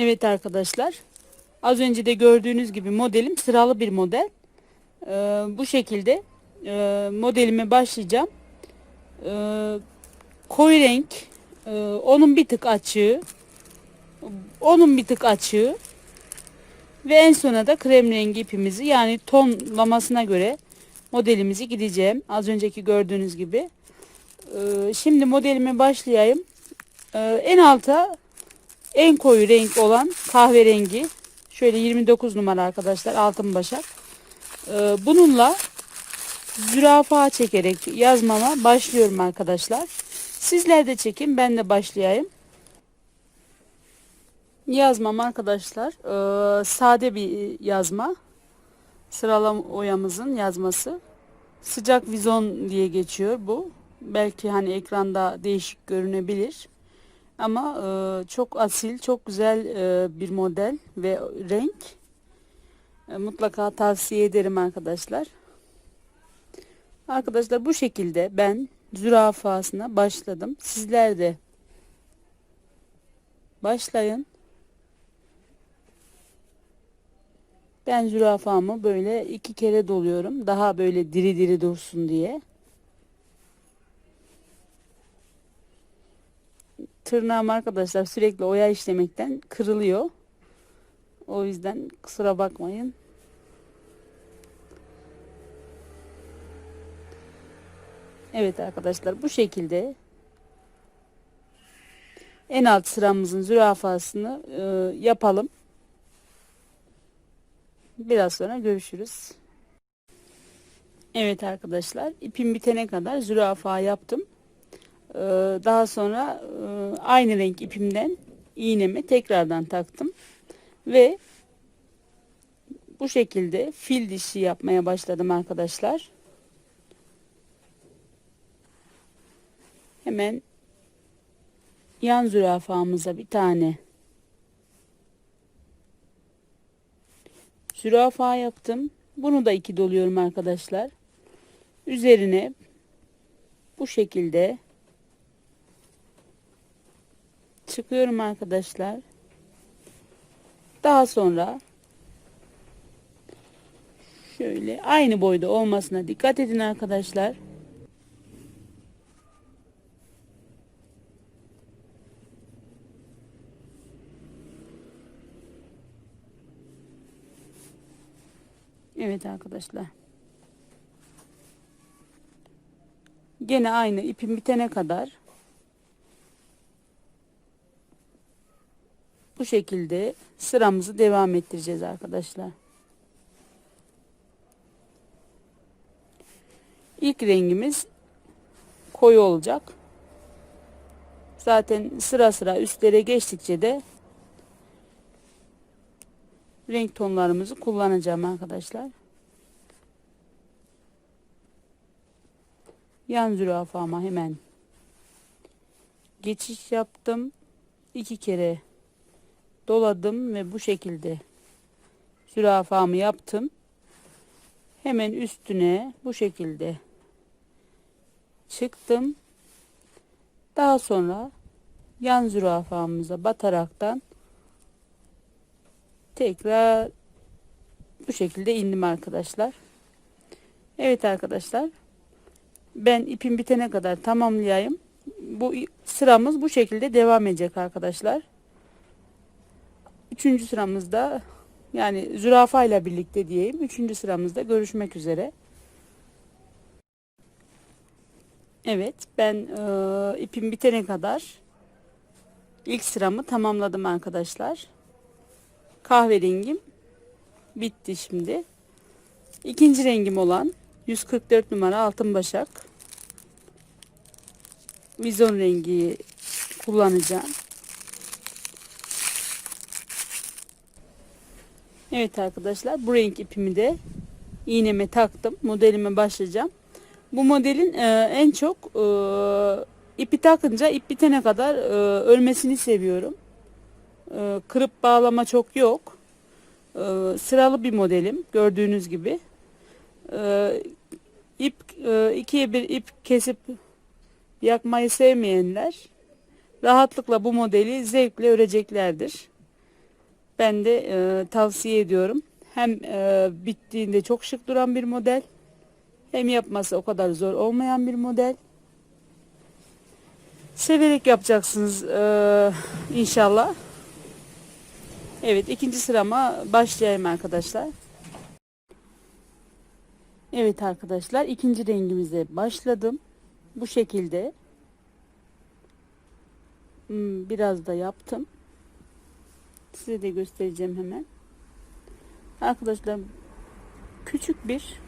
Evet arkadaşlar. Az önce de gördüğünüz gibi modelim sıralı bir model. Ee, bu şekilde e, modelime başlayacağım. Ee, koyu renk, e, onun bir tık açığı, onun bir tık açığı ve en sona da krem rengi ipimizi yani tonlamasına göre modelimizi gideceğim. Az önceki gördüğünüz gibi. Ee, şimdi modelime başlayayım. Ee, en alta en koyu renk olan kahverengi. Şöyle 29 numara arkadaşlar altın başak. Ee, bununla zürafa çekerek yazmama başlıyorum arkadaşlar. Sizler de çekin ben de başlayayım. Yazmam arkadaşlar ee, sade bir yazma. Sıralama oyamızın yazması. Sıcak vizon diye geçiyor bu. Belki hani ekranda değişik görünebilir. Ama e, çok asil, çok güzel e, bir model ve renk. E, mutlaka tavsiye ederim arkadaşlar. Arkadaşlar bu şekilde ben zürafasına başladım. Sizler de başlayın. Ben zürafamı böyle iki kere doluyorum. Daha böyle diri diri dursun diye. Tırnağım arkadaşlar sürekli oya işlemekten kırılıyor. O yüzden kusura bakmayın. Evet arkadaşlar bu şekilde en alt sıramızın zürafasını e, yapalım. Biraz sonra görüşürüz. Evet arkadaşlar ipim bitene kadar zürafa yaptım. Ee, daha sonra e, aynı renk ipimden iğnemi tekrardan taktım. Ve bu şekilde fil dişi yapmaya başladım arkadaşlar. Hemen yan zürafamıza bir tane zürafa yaptım. Bunu da iki doluyorum arkadaşlar. Üzerine bu şekilde çıkıyorum arkadaşlar. Daha sonra şöyle aynı boyda olmasına dikkat edin arkadaşlar. Evet arkadaşlar. Gene aynı ipim bitene kadar bu şekilde sıramızı devam ettireceğiz arkadaşlar. İlk rengimiz koyu olacak. Zaten sıra sıra üstlere geçtikçe de renk tonlarımızı kullanacağım arkadaşlar. Yan zürafama hemen geçiş yaptım. iki kere doladım ve bu şekilde zürafamı yaptım. Hemen üstüne bu şekilde çıktım. Daha sonra yan zürafamıza bataraktan tekrar bu şekilde indim arkadaşlar. Evet arkadaşlar. Ben ipim bitene kadar tamamlayayım. Bu sıramız bu şekilde devam edecek arkadaşlar. Üçüncü sıramızda yani zürafa ile birlikte diyeyim. Üçüncü sıramızda görüşmek üzere. Evet ben e, ipim bitene kadar ilk sıramı tamamladım arkadaşlar. Kahverengim bitti şimdi. İkinci rengim olan 144 numara altın başak vizon rengi kullanacağım. Evet arkadaşlar bu renk ipimi de iğneme taktım. Modelime başlayacağım. Bu modelin e, en çok e, ipi takınca ip bitene kadar e, ölmesini seviyorum. E, kırıp bağlama çok yok. E, sıralı bir modelim gördüğünüz gibi. E, ip e, ikiye bir ip kesip yakmayı sevmeyenler rahatlıkla bu modeli zevkle öreceklerdir. Ben de e, tavsiye ediyorum. Hem e, bittiğinde çok şık duran bir model. Hem yapması o kadar zor olmayan bir model. Severek yapacaksınız e, inşallah. Evet ikinci sırama başlayayım arkadaşlar. Evet arkadaşlar ikinci rengimize başladım. Bu şekilde. Hmm, Biraz da yaptım. Size de göstereceğim hemen. Arkadaşlar küçük bir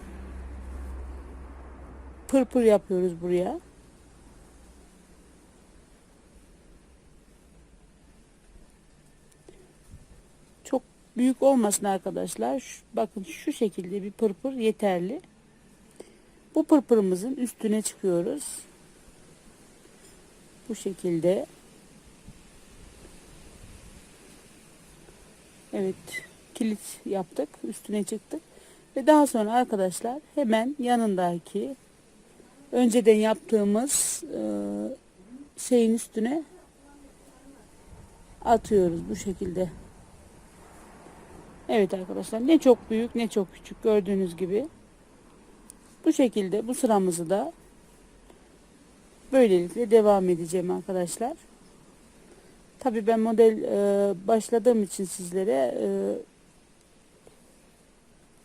pırpır yapıyoruz buraya. Çok büyük olmasın arkadaşlar. Şu- bakın şu şekilde bir pırpır yeterli. Bu pırpırımızın üstüne çıkıyoruz. Bu şekilde. Evet, kilit yaptık, üstüne çıktık. Ve daha sonra arkadaşlar hemen yanındaki önceden yaptığımız e, şeyin üstüne atıyoruz bu şekilde. Evet arkadaşlar ne çok büyük ne çok küçük gördüğünüz gibi. Bu şekilde bu sıramızı da böylelikle devam edeceğim arkadaşlar. Tabii ben model e, başladığım için sizlere e,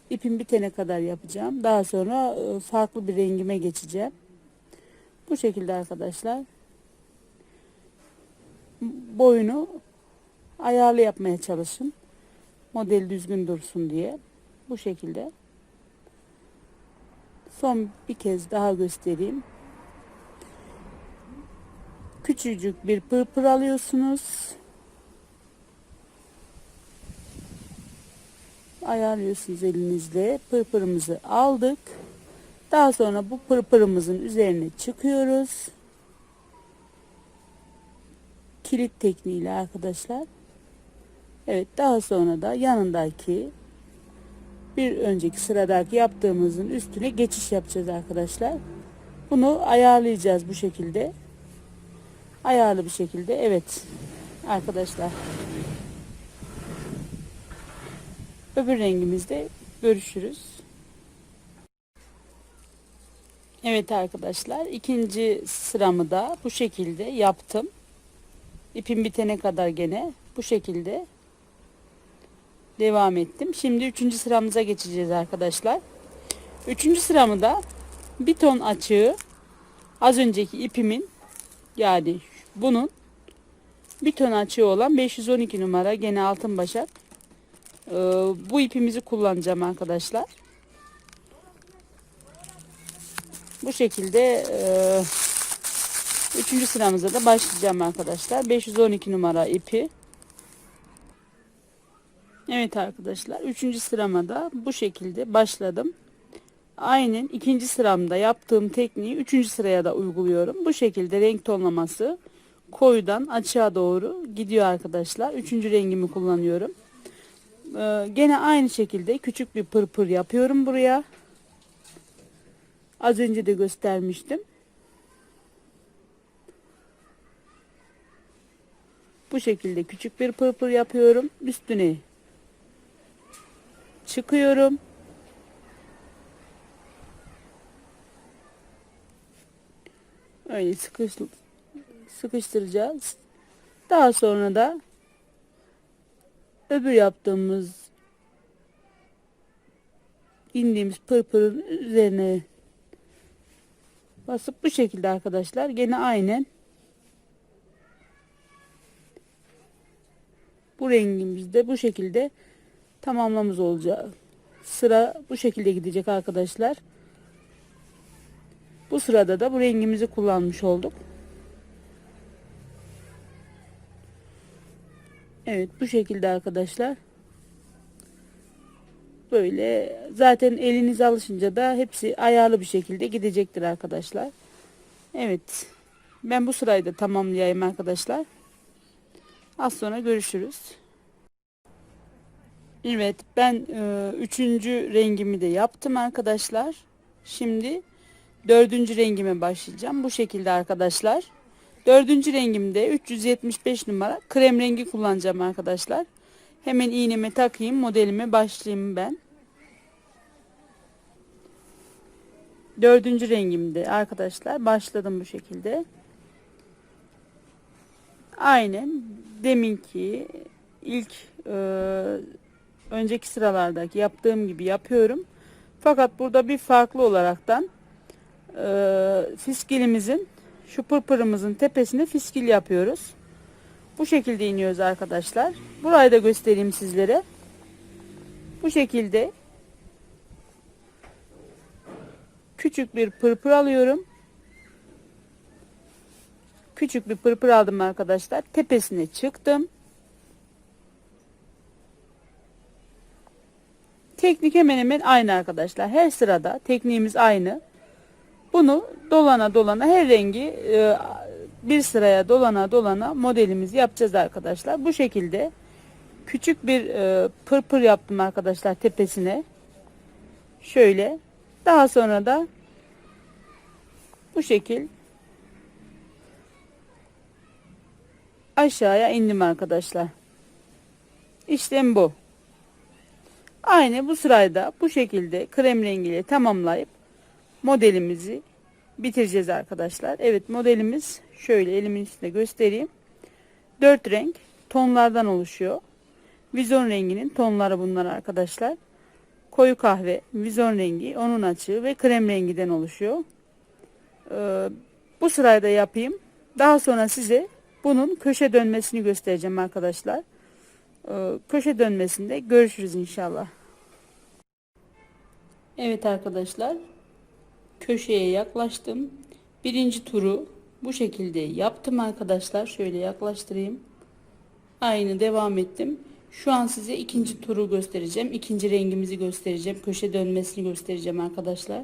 ipim bitene kadar yapacağım. Daha sonra e, farklı bir rengime geçeceğim. Bu şekilde arkadaşlar. Boyunu ayarlı yapmaya çalışın. Model düzgün dursun diye. Bu şekilde. Son bir kez daha göstereyim. Küçücük bir pırpır alıyorsunuz. Ayarlıyorsunuz elinizle. Pırpırımızı aldık. Daha sonra bu pırpırımızın üzerine çıkıyoruz. Kilit tekniğiyle arkadaşlar. Evet daha sonra da yanındaki bir önceki sıradaki yaptığımızın üstüne geçiş yapacağız arkadaşlar. Bunu ayarlayacağız bu şekilde. Ayarlı bir şekilde. Evet arkadaşlar. Öbür rengimizde görüşürüz. Evet arkadaşlar ikinci sıramı da bu şekilde yaptım. İpim bitene kadar gene bu şekilde devam ettim. Şimdi üçüncü sıramıza geçeceğiz arkadaşlar. Üçüncü sıramı da bir ton açığı az önceki ipimin yani bunun bir ton açığı olan 512 numara gene altın başak ee, bu ipimizi kullanacağım arkadaşlar. Bu şekilde e, üçüncü sıramıza da başlayacağım arkadaşlar. 512 numara ipi. Evet arkadaşlar. Üçüncü sırama da bu şekilde başladım. Aynen ikinci sıramda yaptığım tekniği üçüncü sıraya da uyguluyorum. Bu şekilde renk tonlaması koyudan açığa doğru gidiyor arkadaşlar. Üçüncü rengimi kullanıyorum. Ee, gene aynı şekilde küçük bir pırpır yapıyorum buraya. Az önce de göstermiştim. Bu şekilde küçük bir pırpır yapıyorum. Üstüne çıkıyorum. Öyle sıkış, sıkıştıracağız. Daha sonra da öbür yaptığımız indiğimiz pırpırın üzerine basıp bu şekilde arkadaşlar gene aynen bu rengimizde bu şekilde tamamlamış olacak. Sıra bu şekilde gidecek arkadaşlar. Bu sırada da bu rengimizi kullanmış olduk. Evet bu şekilde arkadaşlar. Böyle zaten eliniz alışınca da hepsi ayarlı bir şekilde gidecektir arkadaşlar. Evet. Ben bu sırayı da tamamlayayım arkadaşlar. Az sonra görüşürüz. Evet ben e, üçüncü rengimi de yaptım arkadaşlar. Şimdi dördüncü rengime başlayacağım. Bu şekilde arkadaşlar. Dördüncü rengimde 375 numara krem rengi kullanacağım arkadaşlar. Hemen iğnemi takayım modelime başlayayım ben. Dördüncü rengimde arkadaşlar başladım bu şekilde. Aynen deminki ilk e, önceki sıralardaki yaptığım gibi yapıyorum. Fakat burada bir farklı olaraktan e, fiskilimizin şu pırpırımızın tepesine fiskil yapıyoruz. Bu şekilde iniyoruz arkadaşlar. Burayı da göstereyim sizlere. Bu şekilde küçük bir pırpır alıyorum. Küçük bir pırpır aldım arkadaşlar. Tepesine çıktım. Teknik hemen hemen aynı arkadaşlar. Her sırada tekniğimiz aynı. Bunu dolana dolana her rengi e, bir sıraya dolana dolana modelimizi yapacağız arkadaşlar. Bu şekilde küçük bir e, pırpır yaptım arkadaşlar tepesine. Şöyle. Daha sonra da bu şekil aşağıya indim arkadaşlar. İşlem bu. Aynı bu sırayda bu şekilde krem rengiyle tamamlayıp modelimizi bitireceğiz arkadaşlar. Evet modelimiz şöyle elimin üstünde göstereyim. 4 renk tonlardan oluşuyor. Vizon renginin tonları bunlar arkadaşlar. Koyu kahve, vizon rengi, onun açığı ve krem rengiden oluşuyor. Ee, bu sırayda yapayım. Daha sonra size bunun köşe dönmesini göstereceğim arkadaşlar. Ee, köşe dönmesinde görüşürüz inşallah. Evet arkadaşlar köşeye yaklaştım. Birinci turu bu şekilde yaptım arkadaşlar. Şöyle yaklaştırayım. Aynı devam ettim. Şu an size ikinci turu göstereceğim. İkinci rengimizi göstereceğim. Köşe dönmesini göstereceğim arkadaşlar.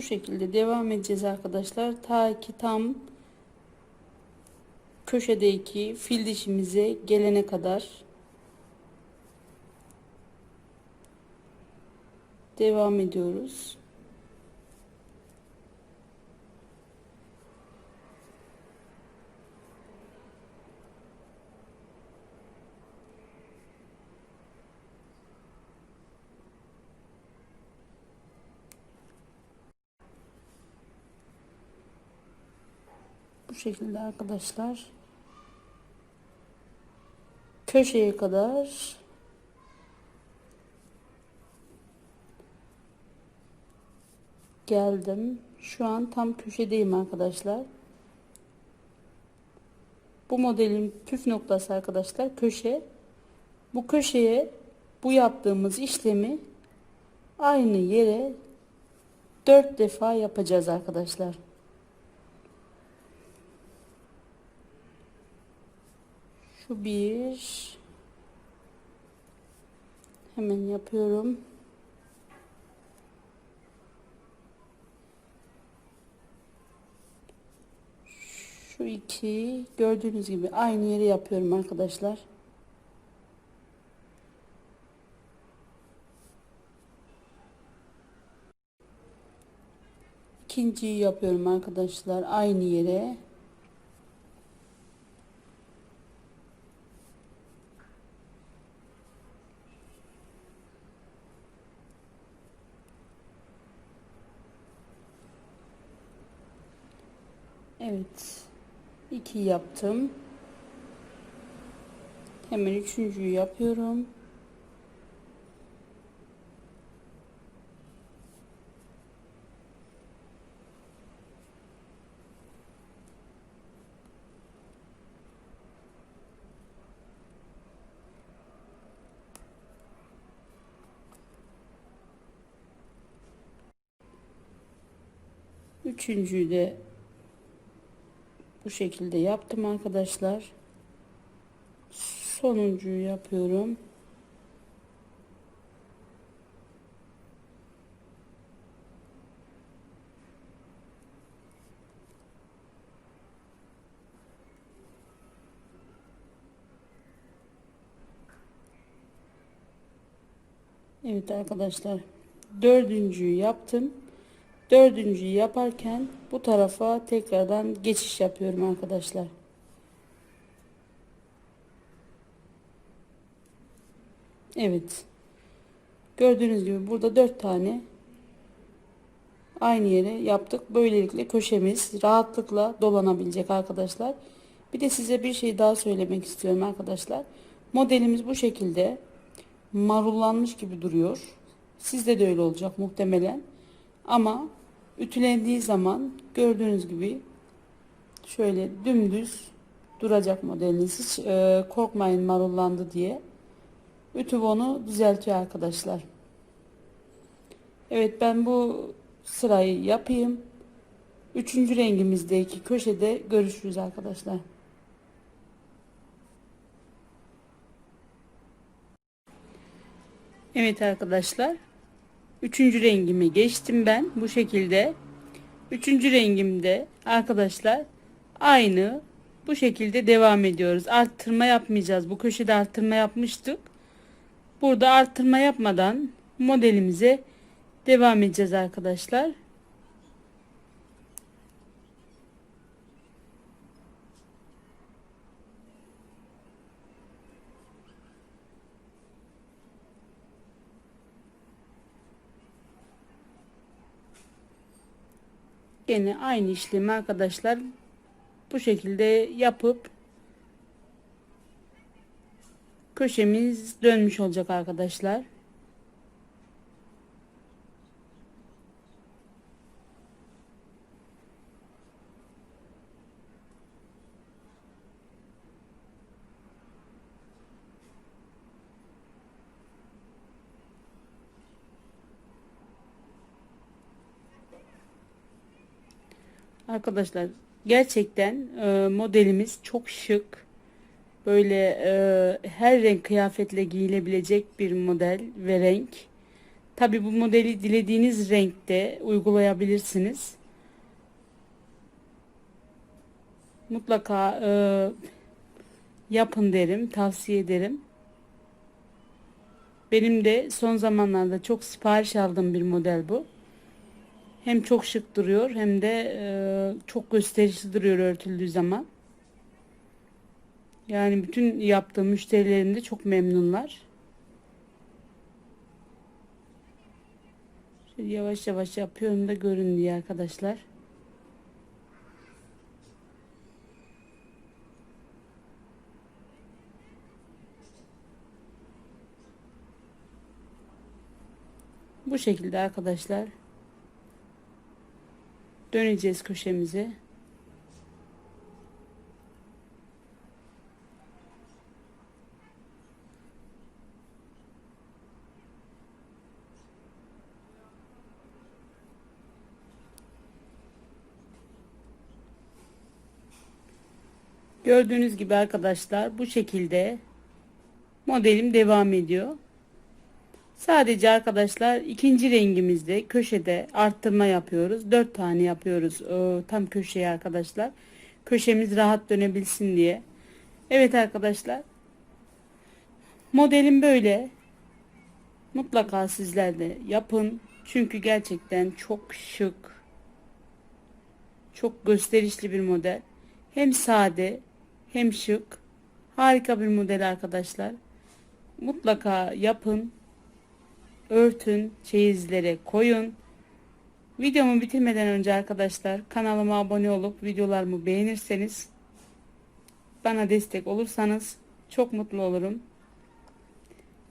Bu şekilde devam edeceğiz arkadaşlar. Ta ki tam köşedeki fil dişimize gelene kadar devam ediyoruz. Şekilde arkadaşlar. Köşeye kadar geldim. Şu an tam köşedeyim arkadaşlar. Bu modelin püf noktası arkadaşlar köşe. Bu köşeye bu yaptığımız işlemi aynı yere dört defa yapacağız arkadaşlar. Şu bir. Hemen yapıyorum. Şu iki. Gördüğünüz gibi aynı yeri yapıyorum arkadaşlar. İkinciyi yapıyorum arkadaşlar aynı yere. Evet. 2 yaptım. Hemen üçüncüyü yapıyorum. Üçüncüyü de bu şekilde yaptım arkadaşlar. Sonuncuyu yapıyorum. Evet arkadaşlar dördüncüyü yaptım. Dördüncüyü yaparken bu tarafa tekrardan geçiş yapıyorum arkadaşlar. Evet. Gördüğünüz gibi burada dört tane aynı yere yaptık. Böylelikle köşemiz rahatlıkla dolanabilecek arkadaşlar. Bir de size bir şey daha söylemek istiyorum arkadaşlar. Modelimiz bu şekilde marullanmış gibi duruyor. Sizde de öyle olacak muhtemelen. Ama ütülendiği zaman gördüğünüz gibi şöyle dümdüz duracak modeliniz. Hiç e, korkmayın marullandı diye. Ütü bunu düzeltiyor arkadaşlar. Evet ben bu sırayı yapayım. Üçüncü rengimizdeki köşede görüşürüz arkadaşlar. Evet arkadaşlar. Üçüncü rengimi geçtim ben. Bu şekilde. Üçüncü rengimde arkadaşlar aynı bu şekilde devam ediyoruz. Arttırma yapmayacağız. Bu köşede arttırma yapmıştık. Burada arttırma yapmadan modelimize devam edeceğiz arkadaşlar. Yine aynı işlemi arkadaşlar bu şekilde yapıp köşemiz dönmüş olacak arkadaşlar. Arkadaşlar gerçekten e, modelimiz çok şık. Böyle e, her renk kıyafetle giyilebilecek bir model ve renk. Tabi bu modeli dilediğiniz renkte uygulayabilirsiniz. Mutlaka e, yapın derim, tavsiye ederim. Benim de son zamanlarda çok sipariş aldığım bir model bu. Hem çok şık duruyor hem de e, çok gösterişli duruyor örtüldüğü zaman. Yani bütün yaptığım müşterilerim de çok memnunlar. Şöyle yavaş yavaş yapıyorum da görün diye arkadaşlar. Bu şekilde arkadaşlar döneceğiz köşemize. Gördüğünüz gibi arkadaşlar bu şekilde modelim devam ediyor. Sadece arkadaşlar ikinci rengimizde köşede arttırma yapıyoruz. 4 tane yapıyoruz o, tam köşeye arkadaşlar. Köşemiz rahat dönebilsin diye. Evet arkadaşlar. Modelim böyle. Mutlaka sizler de yapın. Çünkü gerçekten çok şık. Çok gösterişli bir model. Hem sade hem şık. Harika bir model arkadaşlar. Mutlaka yapın örtün, çeyizlere koyun. Videomu bitirmeden önce arkadaşlar kanalıma abone olup videolarımı beğenirseniz bana destek olursanız çok mutlu olurum.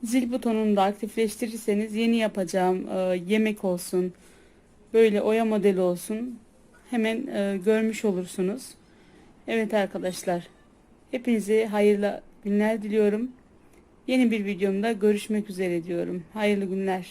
Zil butonunu da aktifleştirirseniz yeni yapacağım e, yemek olsun, böyle oya modeli olsun hemen e, görmüş olursunuz. Evet arkadaşlar hepinize hayırlı günler diliyorum. Yeni bir videomda görüşmek üzere diyorum. Hayırlı günler.